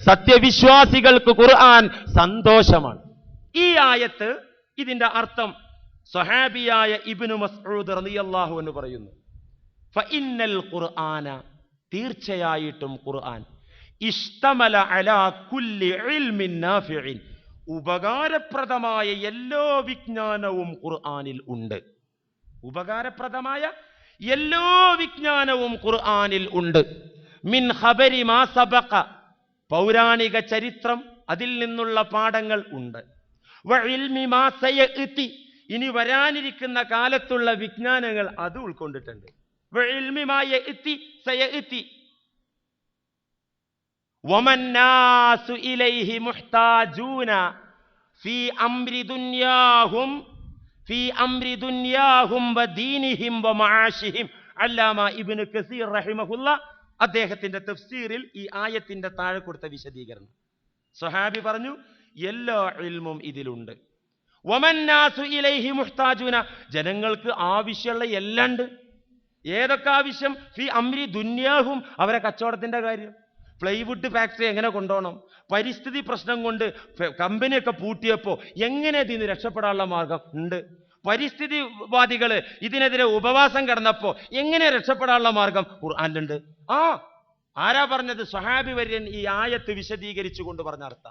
സത്യവിശ്വാസികൾക്ക് ഖുർആൻ സന്തോഷമാണ്. ഈ ആയത്ത് ഇതിന്റെ അർത്ഥം സ്വഹാബിയായ ഇബിനു മസ്ഊദ് റളിയല്ലാഹു എന്ന് പറയുന്നു. ഫഇന്നൽ ഖുർആന തീർച്ചയായിട്ടും ഖുർആൻ. ഇഷ്തമല അലാ കുല്ലി ഇൽമിൻ നാഫിഇൻ. ഉപകാരപ്രദമായ എല്ലാ വിജ്ഞാനവും ഖുർആനിൽ ഉണ്ട്. ഉപകാരപ്രദമായ എല്ലാ വിജ്ഞാനവും ഖുർആനിൽ ഉണ്ട്. മിൻ ഖബരി മാ സബഖ. പൗരാണിക ചരിത്രം അതിൽ നിന്നുള്ള പാഠങ്ങൾ ഉണ്ട്. ഇനി വരാനിരിക്കുന്ന കാലത്തുള്ള വിജ്ഞാനങ്ങൾ അത് ഉൾക്കൊണ്ടിട്ടുണ്ട്. അല്ലാമ ഇബ്നു കസീർ റഹിമഹുല്ല അദ്ദേഹത്തിന്റെ തഫ്സീറിൽ ഈ ആയത്തിന്റെ താഴെ കൊടുത്ത വിശദീകരണം. സൊഹാബി പറഞ്ഞു എല്ലാ ഇൽമും ഇതിലുണ്ട്. ഇലൈഹി മുഹ്താജുന. ജനങ്ങൾക്ക് ആവശ്യമുള്ള എല്ലാം ഉണ്ട്. ഏതൊക്കെ ആവശ്യം? ഫി അമ്രി ദുന്യാഹും. അവരെ കച്ചവടത്തിന്റെ കാര്യം. പ്ലൈവുഡ് ഫാക്ടറി എങ്ങനെ കൊണ്ടുപോകണം? പരിസ്ഥിതി പ്രശ്നം കൊണ്ട് കമ്പനിയൊക്കെ പൂട്ടിയപ്പോൾ എങ്ങനെ ഇതിന് രക്ഷപ്പെടാനുള്ള മാർഗം ഉണ്ട്? പരിസ്ഥിതിവാദികൾ ഇതിനെതിരെ ഉപവാസം കിടന്നപ്പോ എങ്ങനെ രക്ഷപ്പെടാനുള്ള മാർഗം? ഖുർആാനിലുണ്ട്. ആ ആരാ പറഞ്ഞത്? സഹാബി വര്യൻ ഈ ആയത്ത് വിശദീകരിച്ചുകൊണ്ട് പറഞ്ഞ അർത്ഥ.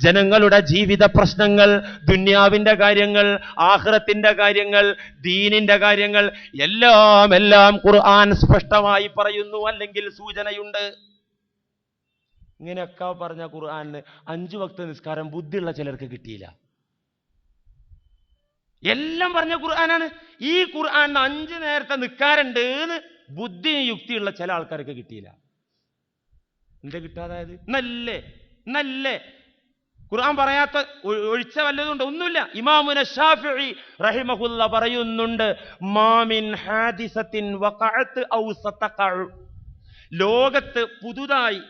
ജനങ്ങളുടെ ജീവിത പ്രശ്നങ്ങൾ ദുന്യാവിന്റെ കാര്യങ്ങൾ ആഹ്റത്തിന്റെ കാര്യങ്ങൾ ദീനിന്റെ കാര്യങ്ങൾ എല്ലാം എല്ലാം ഖുർആൻ സ്പഷ്ടമായി പറയുന്നു അല്ലെങ്കിൽ സൂചനയുണ്ട്. ഇങ്ങനെയൊക്കെ പറഞ്ഞ ഖുർആാനിന് അഞ്ചു വക്ത നിസ്കാരം ബുദ്ധിയുള്ള ചിലർക്ക് കിട്ടിയില്ല. എല്ലാം പറഞ്ഞ ഖുർആനാണ്. ഈ ഖുർആാനിന് അഞ്ച് നേരത്തെ നിൽക്കാറുണ്ട് എന്ന് ബുദ്ധി യുക്തിയുള്ള ചില ആൾക്കാർക്ക് കിട്ടിയില്ല. എന്താ കിട്ടാതായത്? നല്ലേ നല്ലേ ഖുർആൻ പറയാത്ത ഒഴിച്ച വല്ലതുണ്ട് ഒന്നുമില്ല. ഇമാമുന ഷാഫിഈ റഹിമഹുല്ല പറയുന്നുണ്ട് മാമിൻ ഹാദിസത്തിൻ ഔ ലോകത്ത് പുതുതായി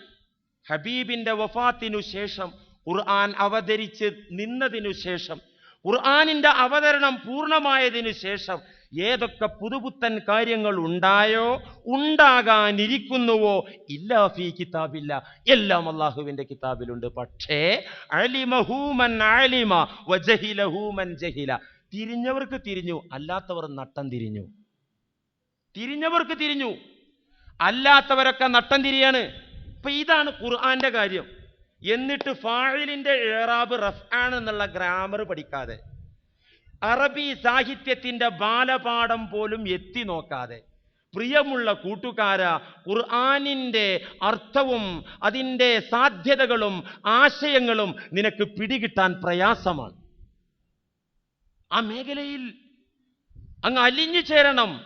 ഹബീബിന്റെ വഫാത്തിനു ശേഷം ഖുർആൻ അവതരിച്ച് നിന്നതിനു ശേഷം ഖുർആനിന്റെ അവതരണം പൂർണമായതിനു ശേഷം ഏതൊക്കെ പുതുപുത്തൻ കാര്യങ്ങൾ ഉണ്ടായോ ഉണ്ടാകാനിരിക്കുന്നുവോ ഇല്ലാ ഫീ കിതാബില്ല. എല്ലാം അള്ളാഹുവിന്റെ കിതാബിലുണ്ട്. പക്ഷേ അലിമഹൂമൻ അലിമ വജഹിലഹൂമൻ ജഹില. തിരിഞ്ഞവർക്ക് തിരിഞ്ഞു അല്ലാത്തവർ നട്ടം തിരിഞ്ഞു. തിരിഞ്ഞവർക്ക് തിരിഞ്ഞു. അല്ലാത്തവരൊക്കെ നട്ടം തിരിയാണ്. ഇപ്പൊ ഇതാണ് ഖുർആന്റെ കാര്യം. എന്നിട്ട് ഫാഴിലിന്റെ ഏറാബ് റഫ് ആണെന്നുള്ള ഗ്രാമർ പഠിക്കാതെ അറബി സാഹിത്യത്തിന്റെ ബാലപാഠം പോലും എത്തി നോക്കാതെ പ്രിയമുള്ള കൂട്ടുകാര ഖുർആനിന്റെ അർത്ഥവും അതിന്റെ സാധ്യതകളും ആശയങ്ങളും നിനക്ക് പിടികിട്ടാൻ പ്രയാസമാണ്. ആ മേഖലയിൽ അങ്ങ് അലിഞ്ഞു ചേരണം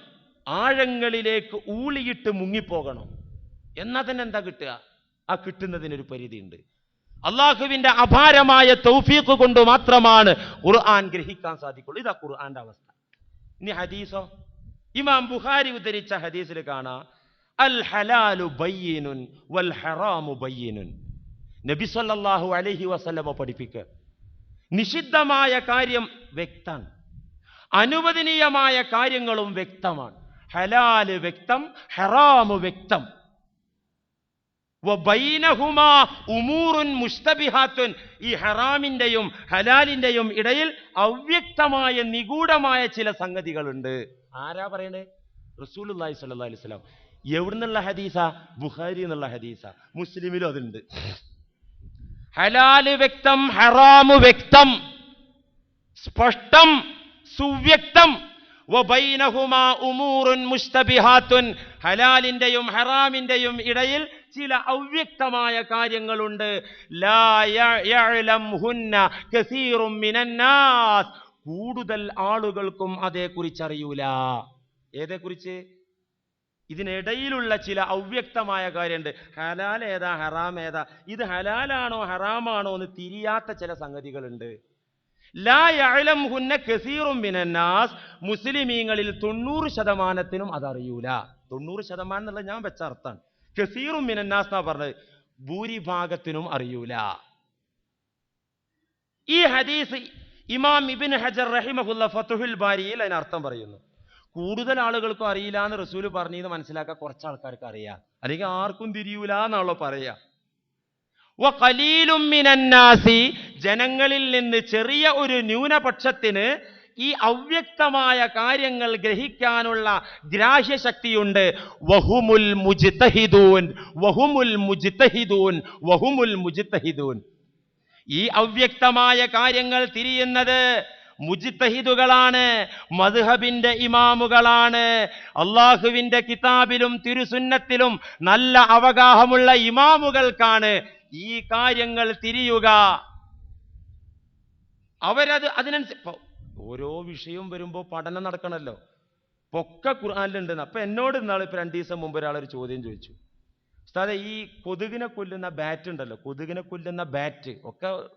ആഴങ്ങളിലേക്ക് ഊളിയിട്ട് മുങ്ങിപ്പോകണം. എന്നതിനെന്താ കിട്ടുക? ആ കിട്ടുന്നതിനൊരു പരിധിയുണ്ട്. അള്ളാഹുവിന്റെ അപാരമായ തൗഫീഖ് കൊണ്ട് മാത്രമാണ് ഖുർആൻ ഗ്രഹിക്കാൻ സാധിക്കുള്ളൂ. ഇതാ ഖുർആന്റെ അവസ്ഥ. ഇനി ഹദീസോ? ഇമാം ബുഖാരി ഉദ്ധരിച്ച ഹദീസിൽ കാണാം. അൽ ഹലാലു വൽ ഹറാമു നബി സല്ലല്ലാഹു അലൈഹി വസല്ലമ പഠിപ്പിക്ക നിഷിദ്ധമായ കാര്യം വ്യക്താണ് അനുവദനീയമായ കാര്യങ്ങളും വ്യക്തമാണ്. ഹലാൽ വ്യക്തം ഹെറാമു വ്യക്തം. ഈ ഹറാമിന്റെയും ഹലാലിന്റെയും ഇടയിൽ അവ്യക്തമായ നിഗൂഢമായ ചില സംഗതികളുണ്ട്. ആരാ പറയണേ? അലൈഹി വസല്ലം. എവിടുന്നുള്ള ഹദീസ? ബുഹാരി എന്നുള്ള ഹദീസ. മുസ്ലിമിലും അതുണ്ട്. ഹലാൽ വ്യക്തം ഹറാമു വ്യക്തം സ്പഷ്ടം സുവ്യക്തം. ഹലാലിന്റെയും ഹറാമിന്റെയും ഇടയിൽ ചില അവ്യക്തമായ കാര്യങ്ങളുണ്ട്. കൂടുതൽ ആളുകൾക്കും അതേക്കുറിച്ച് അറിയൂല ഏതെക്കുറിച്ച്? ഇതിനിടയിലുള്ള ചില അവ്യക്തമായ കാര്യമുണ്ട് ഹലാൽ ഏതാ ഹറാം ഏതാ? ഇത് ഹലാലാണോ ഹറാമാണോ എന്ന് തിരിയാത്ത ചില സംഗതികളുണ്ട്. മിനന്നാസ് മുസ്ലിമീങ്ങളിൽ തൊണ്ണൂറ് ശതമാനത്തിനും അതറിയൂല. തൊണ്ണൂറ് ശതമാനം എന്നുള്ള ഞാൻ വെച്ച അർത്ഥമാണ് കസീറും മിനന്നാസ് എന്നാ പറഞ്ഞത്? ഭൂരിഭാഗത്തിനും അറിയൂല. ഈ ഹദീസ് ഇമാം ഇബിൻ ഹജർ റഹിമഹുല്ല ഫത്തുഹുൽ ബാരിയിൽ അതിനർത്ഥം പറയുന്നു. കൂടുതൽ ആളുകൾക്കും അറിയില്ല എന്ന് റസൂൽ പറഞ്ഞത് മനസ്സിലാക്കാൻ കുറച്ച് ആൾക്കാർക്ക് അറിയാം. അല്ലെങ്കിൽ ആർക്കും തിരിയൂല എന്നാണല്ലോ പറയാ. ജനങ്ങളിൽ നിന്ന് ചെറിയ ഒരു ന്യൂനപക്ഷത്തിന് ഈ അവ്യക്തമായ കാര്യങ്ങൾ ഗ്രഹിക്കാനുള്ള ഗ്രാഹ്യശക്തിയുണ്ട്. വഹുമുൽ മുജ്തഹിദൂൻ വഹുമുൽ മുജ്തഹിദൂൻ വഹുമുൽ മുജ്തഹിദൂൻ. ഈ അവ്യക്തമായ കാര്യങ്ങൾ തിരിയുന്നത് മുജിത്തഹിദുകളാണ് മധുഹബിന്റെ ഇമാമുകളാണ്. അള്ളാഹുവിന്റെ കിതാബിലും തിരുസുന്നത്തിലും നല്ല അവഗാഹമുള്ള ഇമാമുകൾക്കാണ് ഈ കാര്യങ്ങൾ തിരിയുക. അവരത് അതിനനുസരിച്ച് ഓരോ വിഷയവും വരുമ്പോൾ പഠനം നടക്കണമല്ലോ പൊക്ക ഖുർആാനിലുണ്ടെന്ന്. അപ്പൊ എന്നോട് ഇന്നാൾ ഇപ്പൊ രണ്ടു ദിവസം മുമ്പ് ഒരാളൊരു ചോദ്യം ചോദിച്ചു. ഉസ്താദെ ഈ കൊതുകിനെ കൊല്ലുന്ന ബാറ്റ് ഉണ്ടല്ലോ. കൊതുകിനെ കൊല്ലുന്ന ബാറ്റ് ഒക്കെ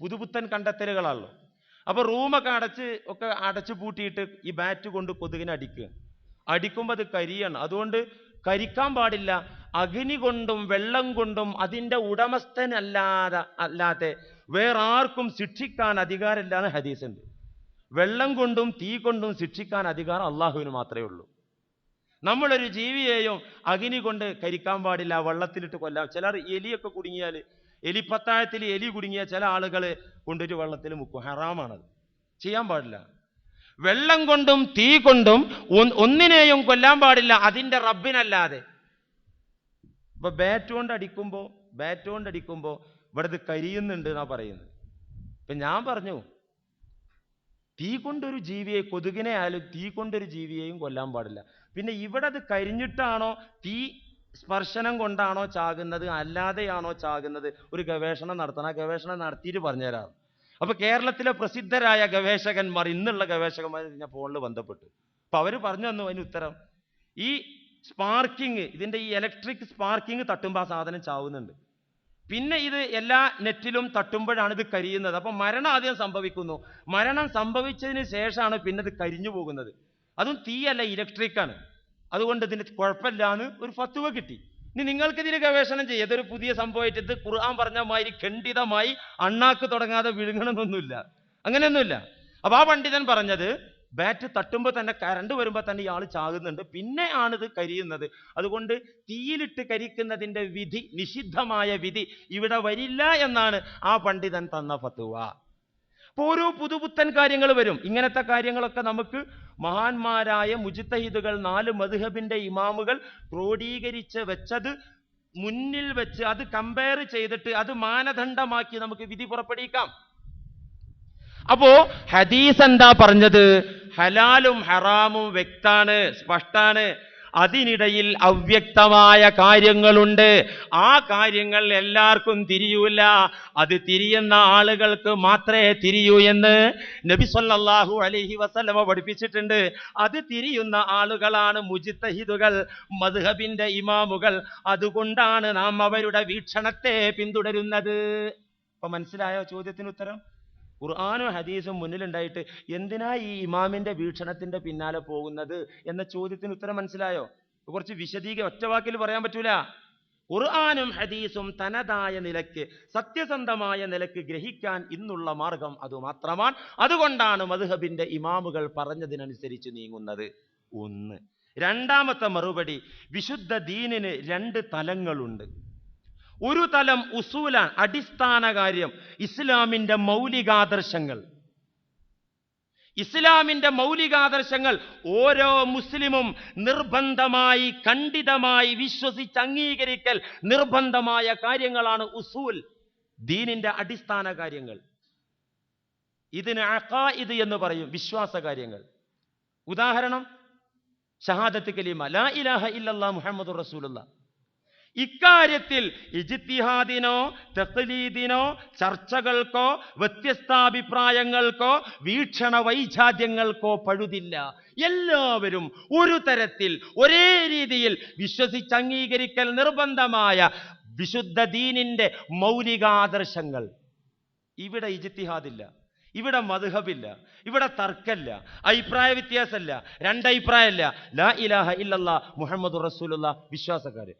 പുതുപുത്തൻ കണ്ടെത്തലുകളാണല്ലോ. അപ്പോൾ റൂമൊക്കെ അടച്ച് ഒക്കെ അടച്ചു പൂട്ടിയിട്ട് ഈ ബാറ്റ് കൊണ്ട് കൊതുകിനെ അടിക്കുക. അടിക്കുമ്പോൾ അത് കരിയാണ്. അതുകൊണ്ട് കരിക്കാൻ പാടില്ല. അഗ്നി കൊണ്ടും വെള്ളം കൊണ്ടും അതിന്റെ ഉടമസ്ഥനല്ലാതെ അല്ലാതെ വേറെ ആർക്കും ശിക്ഷിക്കാൻ അധികാരമില്ലാന്ന് ഹദീസുണ്ട്. വെള്ളം കൊണ്ടും തീ കൊണ്ടും ശിക്ഷിക്കാൻ അധികാരം അള്ളാഹുവിന് മാത്രമേ ഉള്ളൂ. നമ്മളൊരു ജീവിയെയും അഗ്നി കൊണ്ട് കരിക്കാൻ പാടില്ല വെള്ളത്തിലിട്ട് കൊല്ലാം. ചിലർ എലിയൊക്കെ കുടുങ്ങിയാൽ എലിപ്പത്തായത്തിൽ എലി കുടുങ്ങിയ ചില ആളുകൾ കൊണ്ടിട്ട് വെള്ളത്തിൽ മുക്കും. ഹറാമാണത് ചെയ്യാൻ പാടില്ല. വെള്ളം കൊണ്ടും തീ കൊണ്ടും ഒന്നിനെയും കൊല്ലാൻ പാടില്ല അതിന്റെ റബ്ബിനല്ലാതെ. ഇപ്പൊ ബാറ്റ് കൊണ്ട് അടിക്കുമ്പോൾ ബാറ്റ് കൊണ്ട് അടിക്കുമ്പോൾ ഇവിടെ ഇത് കരിയുന്നുണ്ട് എന്നാ പറയുന്നത്. ഇപ്പൊ ഞാൻ പറഞ്ഞു തീ കൊണ്ടൊരു ജീവിയെ കൊതുകിനെ ആയാലും തീ കൊണ്ടൊരു ജീവിയെയും കൊല്ലാൻ പാടില്ല. പിന്നെ ഇവിടെ അത് കരിഞ്ഞിട്ടാണോ തീ സ്പർശനം കൊണ്ടാണോ ചാകുന്നത് അല്ലാതെയാണോ ചാകുന്നത്? ഒരു ഗവേഷണം നടത്തണം. ആ ഗവേഷണം നടത്തിയിട്ട് പറഞ്ഞുതരാം. അപ്പൊ കേരളത്തിലെ പ്രസിദ്ധരായ ഗവേഷകന്മാർ ഇന്നുള്ള ഗവേഷകന്മാർ ഞാൻ ഫോണിൽ ബന്ധപ്പെട്ടു. അപ്പൊ അവർ പറഞ്ഞു തന്നു അതിന് ഉത്തരം. ഈ സ്പാർക്കിങ് ഇതിന്റെ ഈ ഇലക്ട്രിക് സ്പാർക്കിങ് തട്ടുമ്പോൾ ആ സാധനം ചാവുന്നുണ്ട്. പിന്നെ ഇത് എല്ലാ നെറ്റിലും തട്ടുമ്പോഴാണ് ഇത് കരിയുന്നത്. അപ്പൊ മരണം ആദ്യം സംഭവിക്കുന്നു. മരണം സംഭവിച്ചതിന് ശേഷമാണ് പിന്നെ ഇത് കരിഞ്ഞു പോകുന്നത്. അതും തീയല്ല ഇലക്ട്രിക് ആണ്. അതുകൊണ്ട് ഇതിന് കുഴപ്പമില്ല എന്ന് ഒരു ഫത്തുവ കിട്ടി. ഇനി നിങ്ങൾക്ക് ഇതിന് ഗവേഷണം ചെയ്യാം. ഇതൊരു പുതിയ സംഭവമായിട്ട് ഇത് ഖുർആൻ പറഞ്ഞ മാതിരി ഖണ്ഡിതമായി അണ്ണാക്ക് തുടങ്ങാതെ വിഴുങ്ങണമെന്നൊന്നുമില്ല. അങ്ങനെയൊന്നുമില്ല. അപ്പോൾ ആ പണ്ഡിതൻ പറഞ്ഞത് ബാറ്റ് തട്ടുമ്പോൾ തന്നെ കറണ്ട് വരുമ്പോൾ തന്നെ ഇയാൾ ചാകുന്നുണ്ട്. പിന്നെ ആണിത് കരിയുന്നത്. അതുകൊണ്ട് തീയിലിട്ട് കരിക്കുന്നതിന്റെ വിധി നിഷിദ്ധമായ വിധി ഇവിടെ വരില്ല എന്നാണ് ആ പണ്ഡിതൻ തന്ന ഫത്തുവ അപ്പോൾ ഓരോ പുതുപുത്തൻ കാര്യങ്ങൾ വരും. ഇങ്ങനത്തെ കാര്യങ്ങളൊക്കെ നമുക്ക് മഹാന്മാരായ മുജിത്തഹിദുകൾ നാല് മധുഹബിന്റെ ഇമാമുകൾ ക്രോഡീകരിച്ച് വെച്ചത് മുന്നിൽ വെച്ച് അത് കമ്പയർ ചെയ്തിട്ട് അത് മാനദണ്ഡമാക്കി നമുക്ക് വിധി പുറപ്പെടുവിക്കാം. അപ്പോ ഹദീസ് എന്താ പറഞ്ഞത്? ഹലാലും ഹറാമും വ്യക്താണ് സ്പഷ്ടാണ്. അതിനിടയിൽ അവ്യക്തമായ കാര്യങ്ങളുണ്ട്. ആ കാര്യങ്ങൾ എല്ലാവർക്കും തിരിയൂല. അത് തിരിയുന്ന ആളുകൾക്ക് മാത്രമേ തിരിയൂ എന്ന് നബി സല്ലാഹു അലഹി വസല്ലമ പഠിപ്പിച്ചിട്ടുണ്ട്. അത് തിരിയുന്ന ആളുകളാണ് മുജിത്തഹിദുകൾ മദ്ഹബിന്റെ ഇമാമുകൾ. അതുകൊണ്ടാണ് നാം അവരുടെ വീക്ഷണത്തെ പിന്തുടരുന്നത്. അപ്പൊ മനസ്സിലായോ ചോദ്യത്തിന് ഉത്തരം? ഖുർആാനും ഹദീസും മുന്നിലുണ്ടായിട്ട് എന്തിനാ ഈ ഇമാമിന്റെ വീക്ഷണത്തിന്റെ പിന്നാലെ പോകുന്നത് എന്ന ചോദ്യത്തിന് ഉത്തരം മനസ്സിലായോ? കുറച്ച് വിശദീക ഒറ്റവാക്കിൽ പറയാൻ പറ്റൂല. ഖുർആാനും ഹദീസും തനതായ നിലയ്ക്ക് സത്യസന്ധമായ നിലയ്ക്ക് ഗ്രഹിക്കാൻ ഇന്നുള്ള മാർഗം അതുമാത്രമാണ്. അതുകൊണ്ടാണ് മദ്ഹബിന്റെ ഇമാമുകൾ പറഞ്ഞതിനനുസരിച്ച് നീങ്ങുന്നത്. ഒന്ന്. രണ്ടാമത്തെ മറുപടി വിശുദ്ധ ദീനിന് രണ്ട് തലങ്ങളുണ്ട്. ഒരു തലം ഉസൂലാണ് അടിസ്ഥാന കാര്യം ഇസ്ലാമിന്റെ മൗലികാദർശങ്ങൾ. ഇസ്ലാമിന്റെ മൗലികാദർശങ്ങൾ ഓരോ മുസ്ലിമും നിർബന്ധമായി ഖണ്ഡിതമായി വിശ്വസിച്ച് അംഗീകരിക്കൽ നിർബന്ധമായ കാര്യങ്ങളാണ് ഉസൂൽ ദീനിന്റെ അടിസ്ഥാന കാര്യങ്ങൾ. ഇതിന് അഖായിദ് എന്ന് പറയും വിശ്വാസ കാര്യങ്ങൾ. ഉദാഹരണം ഷഹാദത്ത് കലീമ ലാ ഇലാഹ ഇല്ലല്ലാ മുഹമ്മദ് റസൂലുള്ള. ഇക്കാര്യത്തിൽ ഇജിത്തിഹാദിനോ തഖ്ലീദിനോ ചർച്ചകൾക്കോ വ്യത്യസ്താഭിപ്രായങ്ങൾക്കോ വീക്ഷണ വൈജാത്യങ്ങൾക്കോ പഴുതില്ല. എല്ലാവരും ഒരു തരത്തിൽ ഒരേ രീതിയിൽ വിശ്വസിച്ച് അംഗീകരിക്കൽ നിർബന്ധമായ വിശുദ്ധ ദീനിന്റെ മൗലികാദർശങ്ങൾ. ഇവിടെ ഇജിത്തിഹാദില്ല ഇവിടെ മധുഹബില്ല ഇവിടെ തർക്കല്ല അഭിപ്രായ വ്യത്യാസമല്ല രണ്ടഭിപ്രായമല്ല ലാ ഇലാഹ ഇല്ലല്ലാ മുഹമ്മദ് റസൂലുള്ള വിശ്വാസക്കാര്.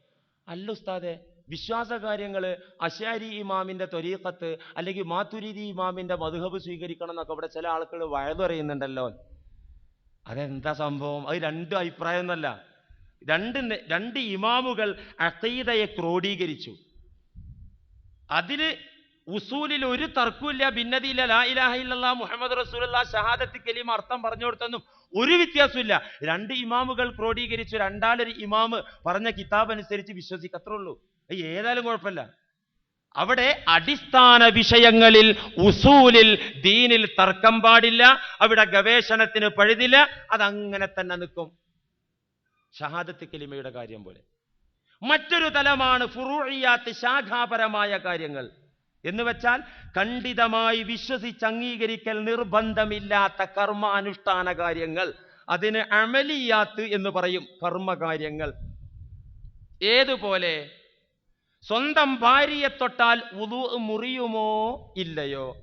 അല്ല ഉസ്താദെ വിശ്വാസ കാര്യങ്ങൾ അശാരി ഇമാമിന്റെ ത്വരീഖത്ത് അല്ലെങ്കിൽ മാത്തുരീതി ഇമാമിന്റെ മധുഹബ് സ്വീകരിക്കണം എന്നൊക്കെ ഇവിടെ ചില ആളുകൾ വഴതറിയുന്നുണ്ടല്ലോ അതെന്താ സംഭവം? അത് രണ്ട് അഭിപ്രായം എന്നല്ല രണ്ട് രണ്ട് ഇമാമുകൾ അഖീദയെ ക്രോഡീകരിച്ചു. അതിൽ ഉസൂലിൽ ഒരു തർക്കമില്ല. ഭിന്നതയില്ല. ലാ ഇലാഹ ഇല്ലല്ലാ മുഹമ്മദ് റസൂലുള്ള. ഷഹാദത്ത് കലീം അർത്ഥം പറഞ്ഞു കൊടുത്തൊന്നും ഒരു വ്യത്യാസമില്ല രണ്ട് ഇമാമുകൾ ക്രോഡീകരിച്ചു രണ്ടാലൊരു ഇമാമ് പറഞ്ഞ കിതാബ് അനുസരിച്ച് വിശ്വസിക്കത്രേ ഉള്ളൂ. ഏതായാലും കുഴപ്പമില്ല. അവിടെ അടിസ്ഥാന വിഷയങ്ങളിൽ ഉസൂലിൽ ദീനിൽ തർക്കം പാടില്ല അവിടെ ഗവേഷണത്തിന് പഴുതില്ല അതങ്ങനെ തന്നെ നിൽക്കും. ഷഹാദത്ത് കലിമയുടെ കാര്യം പോലെ. മറ്റൊരു തലമാണ് ഫുറൂഇയാത്ത് ശാഖാപരമായ കാര്യങ്ങൾ. എന്ന് വെച്ചാൽ ഖണ്ഡിതമായി വിശ്വസിച്ച് അംഗീകരിക്കൽ നിർബന്ധമില്ലാത്ത കർമ്മ അനുഷ്ഠാന കാര്യങ്ങൾ. അതിന് അമലിയാത്ത് എന്ന് പറയും കർമ്മകാര്യങ്ങൾ. ഏതുപോലെ? സ്വന്തം ഭാര്യയെ തൊട്ടാൽ ഉതു മുറിയുമോ ഇല്ലയോ?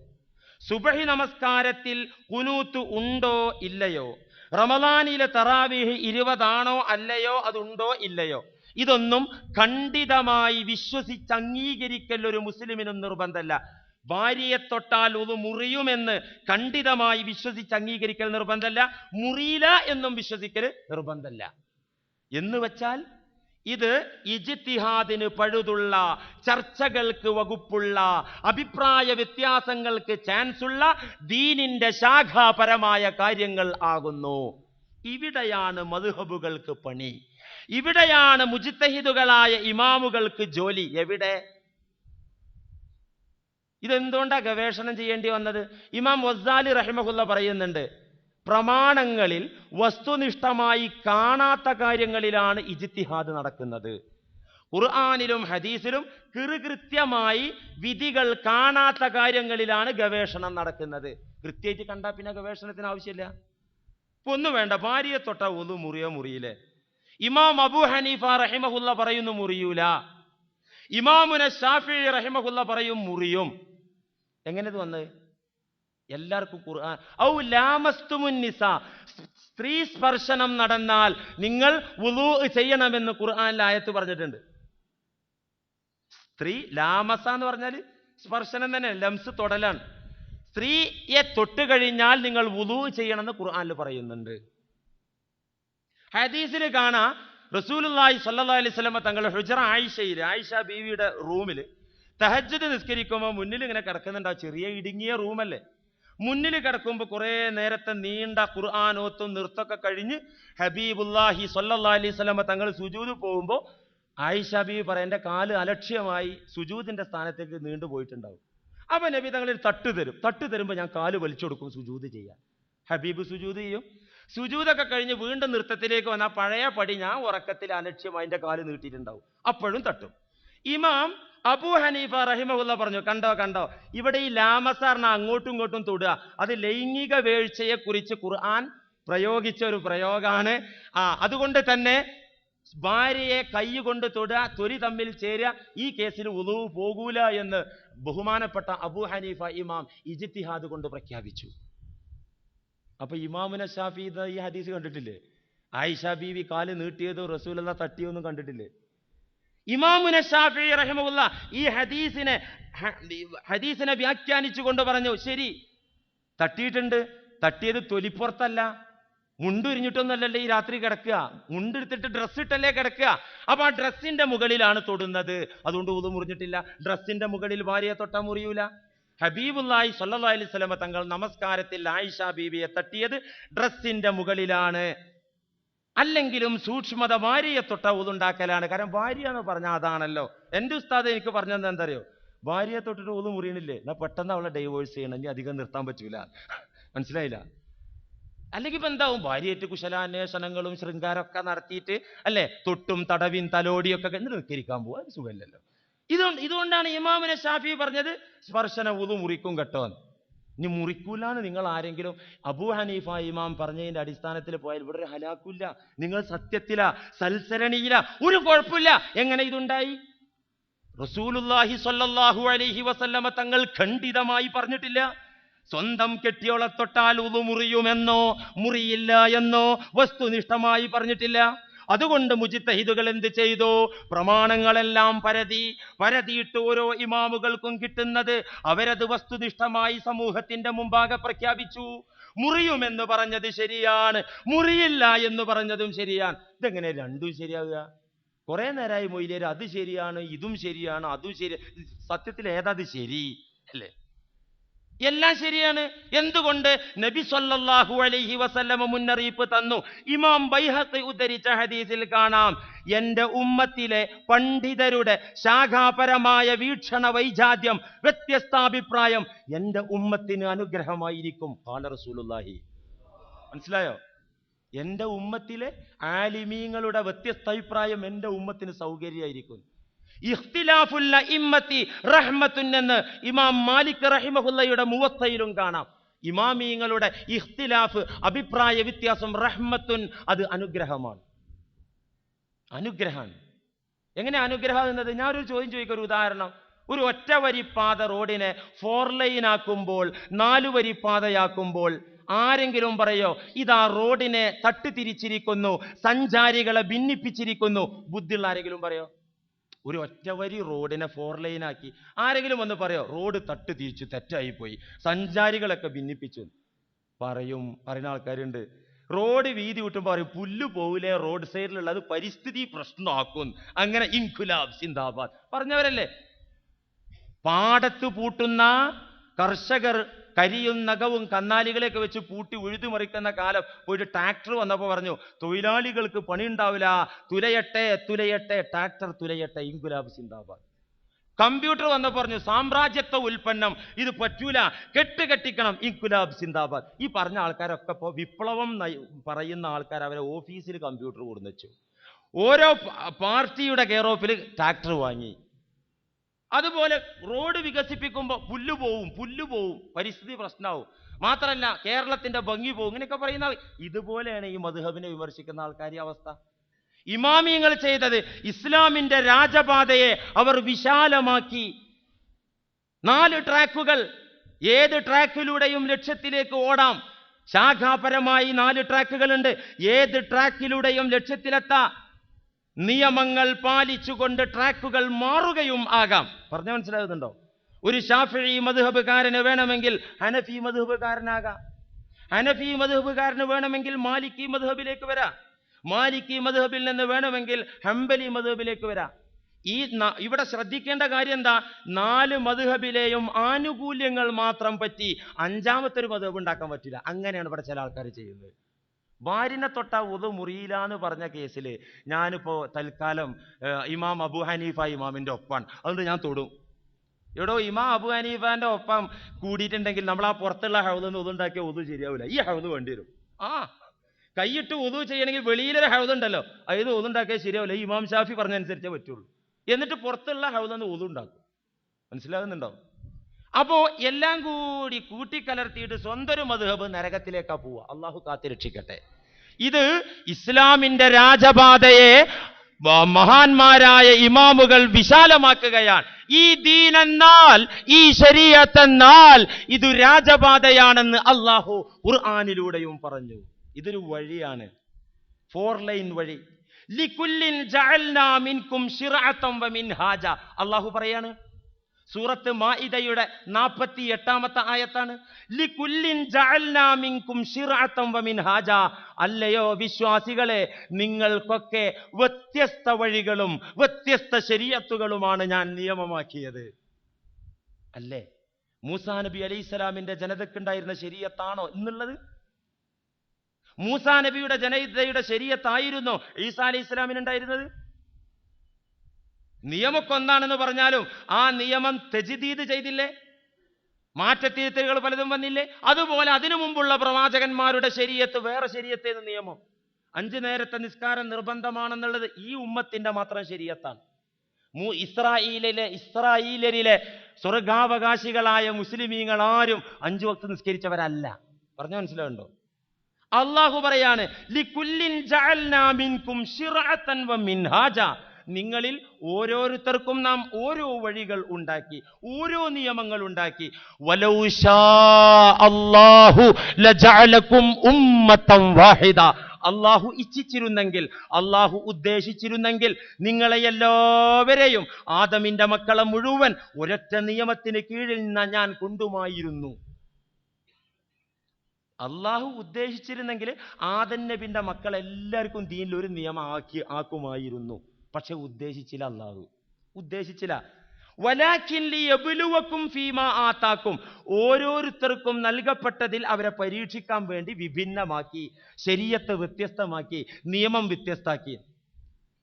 സുബഹി നമസ്കാരത്തിൽ കുനൂത്ത് ഉണ്ടോ ഇല്ലയോ? റമദാനിലെ തറാവീഹ് ഇരുപതാണോ അല്ലയോ? അതുണ്ടോ ഇല്ലയോ? ഇതൊന്നും ഖണ്ഡിതമായി വിശ്വസിച്ച് അംഗീകരിക്കൽ ഒരു മുസ്ലിമിനും നിർബന്ധമല്ല ഭാര്യയെ തൊട്ടാൽ ഉതു മുറിയുമെന്ന് ഖണ്ഡിതമായി വിശ്വസിച്ച് അംഗീകരിക്കൽ നിർബന്ധമല്ല മുറിയില്ല എന്നും വിശ്വസിക്കൽ നിർബന്ധമല്ല എന്ന് വച്ചാൽ ഇത് ഇജിത്തിഹാദിന് പഴുതുള്ള ചർച്ചകൾക്ക് വകുപ്പുള്ള അഭിപ്രായ വ്യത്യാസങ്ങൾക്ക് ഉള്ള ദീനിന്റെ ശാഖാപരമായ കാര്യങ്ങൾ ആകുന്നു. ഇവിടെയാണ് മധുഹബുകൾക്ക് പണി. ഇവിടെയാണ് മുജിത്തഹിദുകളായ ഇമാമുകൾക്ക് ജോലി. എവിടെ? ഇതെന്തുകൊണ്ടാണ് ഗവേഷണം ചെയ്യേണ്ടി വന്നത്? ഇമാം വസാലി റഹിമഹുല്ല പറയുന്നുണ്ട് പ്രമാണങ്ങളിൽ വസ്തുനിഷ്ഠമായി കാണാത്ത കാര്യങ്ങളിലാണ് ഇജിത്തിഹാദ് നടക്കുന്നത്. ഖുർആാനിലും ഹദീസിലും കൃത്യമായി വിധികൾ കാണാത്ത കാര്യങ്ങളിലാണ് ഗവേഷണം നടക്കുന്നത്. കൃത്യമായിട്ട് കണ്ടാൽ പിന്നെ ഗവേഷണത്തിന് ആവശ്യമില്ല. ഒന്നും വേണ്ട ഭാര്യയെ തൊട്ട ഒന്നും മുറിയോ മുറിയില്ലേ ഇമാം അബു ഹനീഫ റഹിമഹുല്ല പറയുന്നു മുറിയൂല. ഇമാമുന ഷാഫി റഹിമഹുല്ല പറയും മുറിയും. എങ്ങനെ ഇത് വന്നത്? എല്ലാവർക്കും ഖുർആൻ. ഔ ലാമസ്തുമുൻ നിസ. സ്ത്രീ സ്പർശനം നടന്നാൽ നിങ്ങൾ വുളൂ ചെയ്യണമെന്ന് ഖുർആനിൽ ആയത്ത് പറഞ്ഞിട്ടുണ്ട്. സ്ത്രീ ലാമസ എന്ന് പറഞ്ഞാൽ സ്പർശനം തന്നെ ലംസ് തൊടലാണ്. സ്ത്രീയെ തൊട്ട് കഴിഞ്ഞാൽ നിങ്ങൾ വുളൂ ചെയ്യണമെന്ന് ഖുർആനിൽ പറയുന്നുണ്ട്. ഹദീസിൽ കാണാ റസൂലുള്ളാഹി സല്ലാ അലൈഹി വസല്ലമ തങ്ങളുടെ ഹുജറ ആയിഷയിൽ ആയിഷ ബീവിയുടെ റൂമിൽ തഹജ്ജത് നിസ്കരിക്കുമ്പോൾ മുന്നിൽ ഇങ്ങനെ കിടക്കുന്നുണ്ട്. ആ ചെറിയ ഇടുങ്ങിയ റൂമല്ലേ? മുന്നിൽ കിടക്കുമ്പോൾ കുറേ നേരത്തെ നീണ്ട ഖുർആാനോത്തും നൃത്തമൊക്കെ കഴിഞ്ഞ് ഹബീബുല്ലാഹി സല്ലാ അലൈഹി വസല്ലമ തങ്ങൾ സുജൂദ് പോകുമ്പോൾ ആയിഷ ബീവി പറയാം എന്റെ കാൽ അലക്ഷ്യമായി സുജൂദിന്റെ സ്ഥാനത്തേക്ക് നീണ്ടു പോയിട്ടുണ്ടാവും. അപ്പം നബി തങ്ങളിൽ തട്ട് തരും. തട്ട് തരുമ്പോൾ ഞാൻ കാൽ വലിച്ചു കൊടുക്കും സുജൂദ് ചെയ്യാൻ. ഹബീബ് സുജൂദ് ചെയ്യും. സുജൂദൊക്കെ കഴിഞ്ഞ് വീണ്ടും നൃത്തത്തിലേക്ക് വന്ന പഴയ പടി ഞാൻ ഉറക്കത്തിൽ അലക്ഷ്യം അതിന്റെ കാൽ നീട്ടിയിട്ടുണ്ടാവും. അപ്പോഴും തട്ടും. ഇമാം അബു ഹനീഫ റഹിമഹുല്ല പറഞ്ഞു കണ്ടോ കണ്ടോ? ഇവിടെ ഈ ലാമസാറിനെ അങ്ങോട്ടും ഇങ്ങോട്ടും തൊടുക. അത് ലൈംഗിക വീഴ്ചയെ കുറിച്ച് ഖുർആൻ പ്രയോഗിച്ച ഒരു പ്രയോഗമാണ് ആ അതുകൊണ്ട് തന്നെ ഭാര്യയെ കൈ കൊണ്ട് തൊടുക തൊരി തമ്മിൽ ചേരുക ഈ കേസിൽ ഉളവ് പോകൂല എന്ന് ബഹുമാനപ്പെട്ട അബു ഹനീഫ ഇമാം ഇജിത്തിഹാദ് കൊണ്ട് പ്രഖ്യാപിച്ചു. അപ്പൊ ഇമാമുന ഷാഫി ഈ ഹദീസ് കണ്ടിട്ടില്ലേ? ആയിഷ ബീവി കാൽ നീട്ടിയതോ റസൂലല്ല തട്ടിയൊന്നും കണ്ടിട്ടില്ലേ? ഇമാമുന ഷാഫി റഹിമുല്ല ഈ ഹദീസിനെ ഹദീസിനെ വ്യാഖ്യാനിച്ചു കൊണ്ട് പറഞ്ഞു ശരി തട്ടിയിട്ടുണ്ട്. തട്ടിയത് തൊലിപ്പുറത്തല്ല. മുണ്ടുരിഞ്ഞിട്ടൊന്നല്ലല്ലേ ഈ രാത്രി കിടക്കുക. മുണ്ടെടുത്തിട്ട് ഡ്രസ്സ് ഇട്ടല്ലേ കിടക്കുക. അപ്പൊ ആ ഡ്രസ്സിന്റെ മുകളിലാണ് തൊടുന്നത്. അതുകൊണ്ട് ഉതു മുറിഞ്ഞിട്ടില്ല. ഡ്രസ്സിന്റെ മുകളിൽ ഭാര്യയെ തൊട്ടാൽ മുറിയൂല. ഹബീബുല്ലായി സല്ലാ അലൈഹി സ്വലമ തങ്ങൾ നമസ്കാരത്തിൽ ആയിഷ ബീവിയെ തട്ടിയത് ഡ്രസ്സിന്റെ മുകളിലാണ്. അല്ലെങ്കിലും സൂക്ഷ്മത ഭാര്യയെ തൊട്ട ഊതുണ്ടാക്കലാണ്. കാരണം ഭാര്യ എന്ന് പറഞ്ഞാൽ അതാണല്ലോ. എന്റെ ഉസ്താദ് എനിക്ക് പറഞ്ഞത് എന്താ അറിയോ ഭാര്യയെ തൊട്ടിട്ട് ഊതും മുറിയണില്ലേ? എന്നാ പെട്ടെന്ന് അവളെ ഡൈവോഴ്സ് ചെയ്യണം. ഇനി അധികം നിർത്താൻ പറ്റൂല. മനസ്സിലായില്ല? അല്ലെങ്കിൽ ഇപ്പൊ എന്താവും? ഭാര്യയായിട്ട് കുശലാന്വേഷണങ്ങളും ശൃംഗാരമൊക്കെ നടത്തിയിട്ട് അല്ലേ? തൊട്ടും തടവിൻ തലോടിയൊക്കെ എന്നിട്ട് നിൽക്കരിക്കാൻ പോവാ. സുഖമില്ലല്ലോ സുഖമല്ലല്ലോ ഇതുകൊണ്ട് ഇതുകൊണ്ടാണ് ഇമാമിനെ ഷാഫി പറഞ്ഞത് സ്പർശന ഉതു മുറിക്കും കേട്ടോ. ഇനി മുറിക്കൂലാന്ന് നിങ്ങൾ ആരെങ്കിലും അബൂ ഹനീഫ ഇമാം പറഞ്ഞതിന്റെ അടിസ്ഥാനത്തിൽ പോയാൽ ഇവിടെ ഒരു ഹലാക്കില്ല. നിങ്ങൾ സത്യത്തില സൽസരണിയില ഒരു കുഴപ്പമില്ല. എങ്ങനെ ഇതുണ്ടായി? റസൂലുല്ലാഹി സ്വല്ലല്ലാഹു അലൈഹി വസല്ലമ തങ്ങൾ ഖണ്ഡിതമായി പറഞ്ഞിട്ടില്ല. സ്വന്തം കെട്ടിയോളെ തൊട്ടാൽ ഉതു മുറിയുമെന്നോ മുറിയില്ല എന്നോ വസ്തുനിഷ്ഠമായി പറഞ്ഞിട്ടില്ല. അതുകൊണ്ട് മുജിത്തഹിദുകൾ എന്ത് ചെയ്തു? പ്രമാണങ്ങളെല്ലാം പരതി പരതിയിട്ട് ഓരോ ഇമാമുകൾക്കും കിട്ടുന്നത് അവരത് വസ്തുനിഷ്ഠമായി സമൂഹത്തിന്റെ മുമ്പാകെ പ്രഖ്യാപിച്ചു. മുറിയുമെന്ന് പറഞ്ഞത് ശരിയാണ്. മുറിയില്ല എന്ന് പറഞ്ഞതും ശരിയാണ്. ഇതെങ്ങനെ രണ്ടും ശരിയാവുക? കുറെ നേരമായി മൊയ്ലേർ അത് ശരിയാണ് ഇതും ശരിയാണ് അതും ശരി സത്യത്തിൽ ഏതാത് ശരി? അല്ലേ? എല്ലാം ശരിയാണ്. എന്തുകൊണ്ട്? നബി സല്ലല്ലാഹു അലൈഹി വസല്ലമ മുന്നറിയിപ്പ് തന്നു. ഇമാം ബൈഹത്ത് ഉദ്ധരിച്ച ഹദീസിൽ കാണാം എന്റെ ഉമ്മത്തിലെ പണ്ഡിതരുടെ ശാഖാപരമായ വീക്ഷണ വൈജാത്യം വ്യത്യസ്താഭിപ്രായം എന്റെ ഉമ്മത്തിന് അനുഗ്രഹമായിരിക്കും. ഖാല റസൂലുല്ലാഹി മനസ്സിലായോ? എന്റെ ഉമ്മത്തിലെ ആലിമീങ്ങളുടെ വ്യത്യസ്ത അഭിപ്രായം എന്റെ ഉമ്മത്തിന് സൗകര്യമായിരിക്കും. ഇഖ്തിലാഫുൽ ഇമ്മത്തി റഹ്മത്തുൻ എന്ന് ഇമാം മാലിക് റഹിമഹുല്ലയുടെ മുവത്തയിലും കാണാം. ഇമാമീങ്ങളുടെ ഇഖ്തിലാഫ് അഭിപ്രായ വ്യത്യാസം റഹ്മത്തുൻ അത് അനുഗ്രഹമാണ്. അനുഗ്രഹമാണ്. എങ്ങനെ അനുഗ്രഹം എന്നത്? ഞാനൊരു ചോദ്യം ചോദിക്കൊരു ഉദാഹരണം. ഒരു ഒറ്റ വരി പാത റോഡിനെ ഫോർ ലൈൻ ആക്കുമ്പോൾ നാലു വരി പാതയാക്കുമ്പോൾ ആരെങ്കിലും പറയോ ഇതാ റോഡിനെ തട്ടിത്തിരിച്ചിരിക്കുന്നു സഞ്ചാരികളെ ഭിന്നിപ്പിച്ചിരിക്കുന്നു ബുദ്ധിയുള്ള ആരെങ്കിലും പറയോ? ഒരു ഒറ്റവരി റോഡിനെ ഫോർ ലൈനാക്കി ആരെങ്കിലും വന്ന് പറയോ റോഡ് തട്ട് തിരിച്ചു തെറ്റായി പോയി സഞ്ചാരികളൊക്കെ ഭിന്നിപ്പിച്ചു. പറയും പറയുന്ന ആൾക്കാരുണ്ട്. റോഡ് വീതി വിട്ടുമ്പോൾ പറയും പുല്ല് പോവില്ലേ റോഡ് സൈഡിലുള്ളത് പരിസ്ഥിതി പ്രശ്നമാക്കും. അങ്ങനെ ഇൻഖുലാബ് സിന്ദാബാദ്. പറഞ്ഞവരല്ലേ? പാടത്ത് പൂട്ടുന്ന കർഷകർ കരിയും നഖവും കന്നാലികളെയൊക്കെ വെച്ച് പൂട്ടി ഉഴുതു മറിക്കുന്ന കാലം ഒരു ട്രാക്ടർ വന്നപ്പോൾ പറഞ്ഞു തൊഴിലാളികൾക്ക് പണി ഉണ്ടാവില്ല തുലയട്ടെ തുലയട്ടെ ട്രാക്ടർ തുലയട്ടെ ഇൻകുലാബ് സിന്ദാബാദ്. കമ്പ്യൂട്ടർ വന്നപ്പോൾ പറഞ്ഞു സാമ്രാജ്യത്വ ഉൽപ്പന്നം ഇത് പറ്റൂല. കെട്ട് കെട്ടിക്കണം ഇൻകുലാബ് സിന്ദാബാദ്. ഈ പറഞ്ഞ ആൾക്കാരൊക്കെ ഇപ്പോൾ വിപ്ലവം പറയുന്ന ആൾക്കാർ അവരെ ഓഫീസിൽ കമ്പ്യൂട്ടർ കൊടുന്നു വെച്ചു ഓരോ പാർട്ടിയുടെ കെയർ ഓഫിൽ ട്രാക്ടർ വാങ്ങി. അതുപോലെ റോഡ് വികസിപ്പിക്കുമ്പോൾ പുല്ല് പോവും പുല്ല് പോവും പരിസ്ഥിതി പ്രശ്നമാവും മാത്രമല്ല കേരളത്തിന്റെ ഭംഗി പോവും. ഇങ്ങനെയൊക്കെ പറയുന്ന ഇതുപോലെയാണ് ഈ മധുഹബിനെ വിമർശിക്കുന്ന ആൾക്കാരുടെ അവസ്ഥ. ഇമാമിയങ്ങൾ ചെയ്തത് ഇസ്ലാമിന്റെ രാജപാതയെ അവർ വിശാലമാക്കി. നാല് ട്രാക്കുകൾ ഏത് ട്രാക്കിലൂടെയും ലക്ഷ്യത്തിലേക്ക് ഓടാം. ശാഖാപരമായി നാല് ട്രാക്കുകളുണ്ട്. ഏത് ട്രാക്കിലൂടെയും ലക്ഷ്യത്തിലെത്താം. നിയമങ്ങൾ പാലിച്ചുകൊണ്ട് ട്രാക്കുകൾ മാറുകയും ആകാം. പറഞ്ഞ മനസ്സിലാകുന്നുണ്ടോ? ഒരു ഷാഫി മധുഹബുകാരന് വേണമെങ്കിൽ ഹനഫി മധുഹബുകാരനാകാം ഹനഫി മധുഹബുകാരന് വേണമെങ്കിൽ മാലിക്കി മധുഹബിലേക്ക് വരാം. മാലിക്കി മധുഹബിൽ നിന്ന് വേണമെങ്കിൽ ഹംബലി മധുഹബിലേക്ക് വരാം. ഈ ഇവിടെ ശ്രദ്ധിക്കേണ്ട കാര്യം എന്താ? നാല് മധുഹബിലെയും ആനുകൂല്യങ്ങൾ മാത്രം പറ്റി അഞ്ചാമത്തെ ഒരു മധുഹബ് ഉണ്ടാക്കാൻ പറ്റില്ല. അങ്ങനെയാണ് ഇവിടെ ചില ആൾക്കാർ ചെയ്യുന്നത്. ഭാര്യനെ തൊട്ട ഉതു മുറിയില്ല എന്ന് പറഞ്ഞ കേസിൽ ഞാനിപ്പോൾ തൽക്കാലം ഇമാം അബു ഹനീഫ ഇമാമിന്റെ ഒപ്പാണ്. അതുകൊണ്ട് ഞാൻ തൊടും. എടോ ഇമാം അബു ഹനീഫാന്റെ ഒപ്പം കൂടിയിട്ടുണ്ടെങ്കിൽ നമ്മൾ ആ പുറത്തുള്ള ഹൗദെന്ന് ഉതുണ്ടാക്കിയ ഉതു ശരിയാവില്ല ഈ ഹൗദ് വേണ്ടി വരും. ആ കൈയിട്ട് ഉതു ചെയ്യണമെങ്കിൽ വെളിയിലൊരു ഹൗദ് ഉണ്ടല്ലോ അത് ഉതുണ്ടാക്കിയാൽ ശരിയാവില്ല ഇമാം ഷാഫി പറഞ്ഞനുസരിച്ചേ പറ്റുള്ളൂ. എന്നിട്ട് പുറത്തുള്ള ഹൗദെന്ന് ഉതു ഉണ്ടാക്കും മനസ്സിലാകുന്നുണ്ടോ അപ്പോ എല്ലാം കൂടി കൂട്ടിക്കലർത്തിയിട്ട് സ്വന്തം മധുഹബ് നരകത്തിലേക്കാ പോവുക. അള്ളാഹു കാത്തിരക്ഷിക്കട്ടെ ഇത് ഇസ്ലാമിന്റെ രാജപാതയെ മഹാന്മാരായ ഇമാമുകൾ വിശാലമാക്കുകയാണ്. ഈ ദീനെന്നാൽ ഈ ശരീരത്തെന്നാൽ ഇത് രാജപാതയാണെന്ന് അള്ളാഹു ഖുർആാനിലൂടെയും പറഞ്ഞു. ഇതൊരു വഴിയാണ്. ഫോർ ലൈൻ വഴി. ജഅൽനാ മിൻകും വമിൻഹാജ അള്ളാഹു പറയാണ് സൂറത്ത് മാഇദയുടെ നാൽപ്പത്തി എട്ടാമത്തെ ആയത്താണ് അല്ലയോ വിശ്വാസികളെ നിങ്ങൾക്കൊക്കെ വ്യത്യസ്ത വഴികളും വ്യത്യസ്ത ശരീരത്തുകളുമാണ് ഞാൻ നിയമമാക്കിയത്. അല്ലേ? മൂസാ നബി അലൈഹി സ്വലാമിന്റെ ജനതക്കുണ്ടായിരുന്ന ശരീരത്താണോ എന്നുള്ളത് മൂസാ നബിയുടെ ജനതയുടെ ശരീരത്തായിരുന്നോ ഈസാ അലൈഹി ഇസ്ലാമിനുണ്ടായിരുന്നത് നിയമമൊക്കെ ഒന്നാണെന്ന് പറഞ്ഞാലും ആ നിയമം തെജിദീദ് ചെയ്തില്ലേ? മാറ്റത്തിരുത്തലുകൾ പലതും വന്നില്ലേ? അതുപോലെ അതിനു മുമ്പുള്ള പ്രവാചകന്മാരുടെ ശരീരത്ത് വേറെ ശരീരത്തേന്ന് നിയമം. അഞ്ചു നേരത്തെ നിസ്കാരം നിർബന്ധമാണെന്നുള്ളത് ഈ ഉമ്മത്തിന്റെ മാത്രം ശരീരത്താണ്. മൂ ഇസ്രായേലിലെ ഇസ്രായേലരിലെ സ്വർഗാവകാശികളായ മുസ്ലിമീങ്ങൾ ആരും അഞ്ചു വക്ത് നിസ്കരിച്ചവരല്ല. പറഞ്ഞു മനസ്സിലാവുണ്ടോ അള്ളാഹു പറയാണ് ജഅൽനാ മിൻകും ശിർഅത്തൻ വമിൻഹാജ നിങ്ങളിൽ ഓരോരുത്തർക്കും നാം ഓരോ വഴികൾ ഉണ്ടാക്കി ഓരോ നിയമങ്ങൾ ഉണ്ടാക്കി. വലൗ ശാ അല്ലാഹു ലജഅലകും ഉമ്മത്തൻ വാഹിദ. അള്ളാഹു ഇച്ഛിച്ചിരുന്നെങ്കിൽ അള്ളാഹു ഉദ്ദേശിച്ചിരുന്നെങ്കിൽ നിങ്ങളെ എല്ലാവരെയും ആദമിന്റെ മക്കളെ മുഴുവൻ ഒരൊറ്റ നിയമത്തിന് കീഴിൽ നിന്ന് ഞാൻ കൊണ്ടുമായിരുന്നു. അള്ളാഹു ഉദ്ദേശിച്ചിരുന്നെങ്കിൽ ആദൻ നബിന്റെ മക്കളെല്ലാവർക്കും ദീനിൽ ഒരു നിയമം ആക്കി ആക്കുമായിരുന്നു. പക്ഷെ ഉദ്ദേശിച്ചില്ല അള്ളാഹു ഉദ്ദേശിച്ചില്ല. ഫീമ ആത്താക്കും. ഓരോരുത്തർക്കും നൽകപ്പെട്ടതിൽ അവരെ പരീക്ഷിക്കാൻ വേണ്ടി വിഭിന്നമാക്കി ശരീരത്തെ വ്യത്യസ്തമാക്കി നിയമം വ്യത്യസ്തമാക്കി.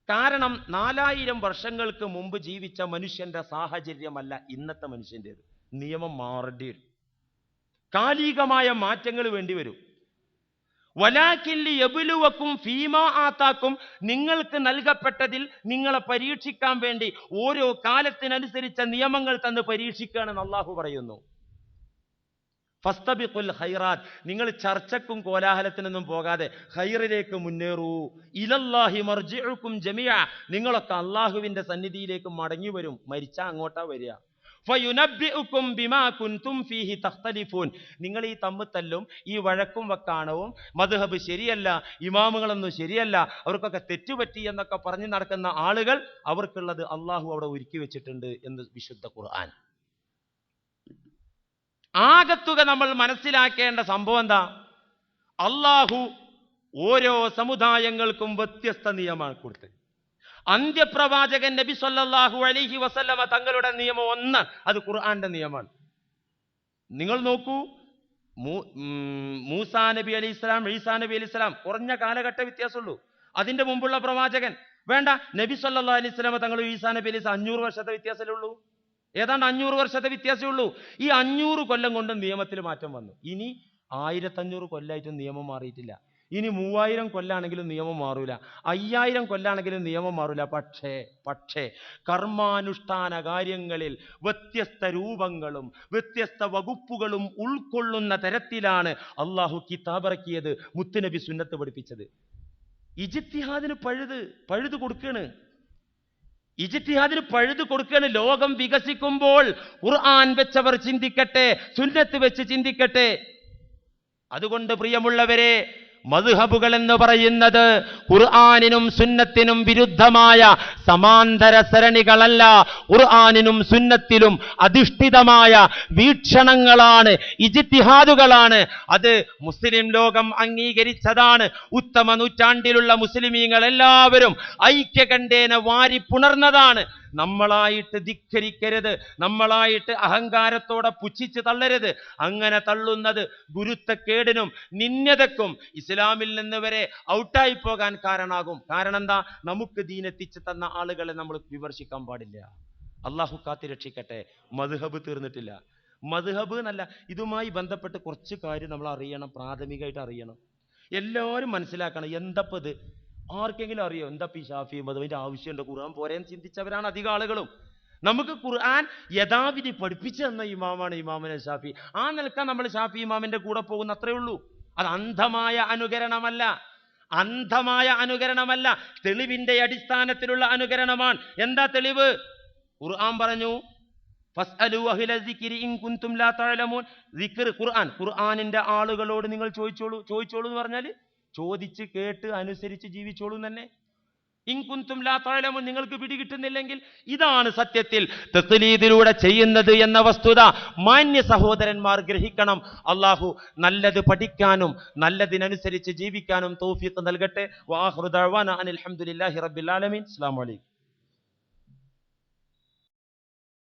കാരണം നാലായിരം വർഷങ്ങൾക്ക് മുമ്പ് ജീവിച്ച മനുഷ്യന്റെ സാഹചര്യമല്ല ഇന്നത്തെ മനുഷ്യന്റെത് നിയമം മാറേണ്ടി വരും. കാലികമായ മാറ്റങ്ങൾ വേണ്ടി വരും. വലാക്കില്ലി എബുലുവക്കും ഫീമ ആത്താക്കും നിങ്ങൾക്ക് നൽകപ്പെട്ടതിൽ നിങ്ങളെ പരീക്ഷിക്കാൻ വേണ്ടി ഓരോ കാലത്തിനനുസരിച്ച നിയമങ്ങൾ തന്ന് പരീക്ഷിക്കുകയാണെന്ന് അള്ളാഹു പറയുന്നു. ഫസ്തബിഖുൽ ഹൈറാത്ത് നിങ്ങൾ ചർച്ചക്കും കോലാഹലത്തിനൊന്നും പോകാതെ ഹൈറിലേക്ക് മുന്നേറൂ. ഇലല്ലാഹി മർജിഉക്കും ജമിയ നിങ്ങളൊക്കെ അള്ളാഹുവിന്റെ സന്നിധിയിലേക്ക് മടങ്ങി വരും. മരിച്ചാ അങ്ങോട്ടാ വരിക. ഫയുനബ്ബിഉക്കും ബിമാ കുൻതും ഫീഹി തഖ്തലിഫൂൻ. നിങ്ങൾ ഈ തമ്മിത്തല്ലും ഈ വഴക്കും വക്കാണവും. മദ്ഹബ് ശരിയല്ല ഇമാമുകളൊന്നും ശരിയല്ല അവർക്കൊക്കെ തെറ്റുപറ്റി എന്നൊക്കെ പറഞ്ഞു നടക്കുന്ന ആളുകൾ അവർക്കുള്ളത് അള്ളാഹു അവിടെ ഒരുക്കി വെച്ചിട്ടുണ്ട് എന്ന് വിശുദ്ധ ഖുർആൻ. ആകത്തുക നമ്മൾ മനസ്സിലാക്കേണ്ട സംഭവം എന്താ? അള്ളാഹു ഓരോ സമുദായങ്ങൾക്കും വ്യത്യസ്ത നിയമമാണ് കൊടുത്തത്. അന്ത്യപ്രവാചകൻ നബി സല്ലാഹു അലിഹി വസല്ലമ തങ്ങളുടെ നിയമം ഒന്ന്. അത് ഖുർആന്റെ നിയമമാണ്. നിങ്ങൾ നോക്കൂ മൂസാ നബി അലി ഇസ്ലാം ഈസാ നബി അലി ഇസ്ലാം കുറഞ്ഞ കാലഘട്ട വ്യത്യാസമുള്ളൂ. അതിന്റെ മുമ്പുള്ള പ്രവാചകൻ. വേണ്ട നബി സല്ലാ അലൈഹി സ്വലാമ തങ്ങൾ ഈസാ നബി അലൈഹി അഞ്ഞൂറ് വർഷത്തെ വ്യത്യാസമേ ഉള്ളൂ ഏതാണ്ട് അഞ്ഞൂറ് വർഷത്തെ വ്യത്യാസമേ ഉള്ളൂ ഈ അഞ്ഞൂറ് കൊല്ലം കൊണ്ട് നിയമത്തിൽ മാറ്റം വന്നു. ഇനി ആയിരത്തഞ്ഞൂറ് കൊല്ലമായിട്ടും നിയമം മാറിയിട്ടില്ല. ഇനി മൂവായിരം കൊല്ലാണെങ്കിലും നിയമം മാറൂല. അയ്യായിരം കൊല്ലാണെങ്കിലും നിയമം മാറൂല. പക്ഷേ പക്ഷേ കർമാനുഷ്ഠാന കാര്യങ്ങളിൽ വ്യത്യസ്ത രൂപങ്ങളും വ്യത്യസ്ത വകുപ്പുകളും ഉൾക്കൊള്ളുന്ന തരത്തിലാണ് അള്ളാഹു കിതാബിറക്കിയത് മുത്തുനബി സുന്നത്ത് പഠിപ്പിച്ചത്. ഇജിത്തിഹാദിന് പഴുത് പഴുത് കൊടുക്കണ്. ഇജിത്തിഹാദിന് പഴുത് കൊടുക്കാണ്. ലോകം വികസിക്കുമ്പോൾ ഖുർആൻ വെച്ചവർ ചിന്തിക്കട്ടെ സുന്നത്ത് വെച്ച് ചിന്തിക്കട്ടെ. അതുകൊണ്ട് പ്രിയമുള്ളവരെ മദ്ഹബുകൾ എന്ന് പറയുന്നത് ഖുർആാനിനും സുന്നത്തിനും വിരുദ്ധമായ സമാന്തര സരണികളല്ല. ഖുർആാനിനും സുന്നത്തിലും അധിഷ്ഠിതമായ വീക്ഷണങ്ങളാണ് ഇജിത്തിഹാദുകളാണ് അത് മുസ്ലിം ലോകം അംഗീകരിച്ചതാണ്. ഉത്തമ നൂറ്റാണ്ടിലുള്ള മുസ്ലിമീങ്ങൾ എല്ലാവരും ഐക്യകണ്ഠേന വാരി പുണർന്നതാണ് നമ്മളായിട്ട് ധിക്കരിക്കരുത്. നമ്മളായിട്ട് അഹങ്കാരത്തോടെ പുച്ഛിച്ച് തള്ളരുത്. അങ്ങനെ തള്ളുന്നത് ഗുരുത്തക്കേടിനും നിന്യതക്കും ഇസ്ലാമിൽ നിന്ന് വരെ ഔട്ടായി പോകാൻ കാരണമാകും കാരണം എന്താ നമുക്ക് ദീനെത്തിച്ച് തന്ന ആളുകളെ നമ്മൾ വിമർശിക്കാൻ പാടില്ല. അള്ളാഹു കാത്തി രക്ഷിക്കട്ടെ. മധുഹബ് തീർന്നിട്ടില്ല. മധുഹബ് എന്നല്ല ഇതുമായി ബന്ധപ്പെട്ട് കുറച്ച് കാര്യം നമ്മൾ അറിയണം പ്രാഥമികമായിട്ട് അറിയണം. എല്ലാവരും മനസ്സിലാക്കണം. എന്തപ്പോ ഇത് ആർക്കെങ്കിലും അറിയോ? എന്താ പി ഷാഫി മതവിന്റെ ആവശ്യമുണ്ട്. ഖുർആൻ പോരെന്ന് ചിന്തിച്ചവരാണ് അധികം ആളുകളും. നമുക്ക് ഖുർആൻ യഥാവിധി പഠിപ്പിച്ചു തന്ന ഇമാമാണ് ഇമാമിനെ ഷാഫി. ആ നിൽക്കാൻ നമ്മൾ ഷാഫി ഇമാമിന്റെ കൂടെ പോകുന്ന അത്രേ ഉള്ളൂ. അത് അന്ധമായ അനുകരണമല്ല. അന്ധമായ അനുകരണമല്ല. തെളിവിന്റെ അടിസ്ഥാനത്തിലുള്ള അനുകരണമാണ്. എന്താ തെളിവ്? ഖുർആൻ പറഞ്ഞു ഖുർആൻ. ഖുർആനിന്റെ ആളുകളോട് നിങ്ങൾ ചോദിച്ചോളൂ. ചോദിച്ചോളൂ എന്ന് പറഞ്ഞാൽ ചോദിച്ച് കേട്ട് അനുസരിച്ച് ജീവിച്ചോളൂ തന്നെ. ഇൻകുന്തും ലാ തഅലമൂൻ നിങ്ങൾക്ക് പിടികിട്ടുന്നില്ലെങ്കിൽ ഇതാണ് സത്യത്തിൽ തസ്ലീദിലൂടെ ചെയ്യുന്നത് എന്ന വസ്തുത. മാന്യ സഹോദരന്മാർ ഗ്രഹിക്കണം. അള്ളാഹു നല്ലത് പഠിക്കാനും നല്ലതിനനുസരിച്ച് ജീവിക്കാനും തൗഫീഖ് നൽകട്ടെ. വാഹൃദാന അലഹമുല്ലാഹി റബിൻ അസ്സലാമു അലൈക്കും.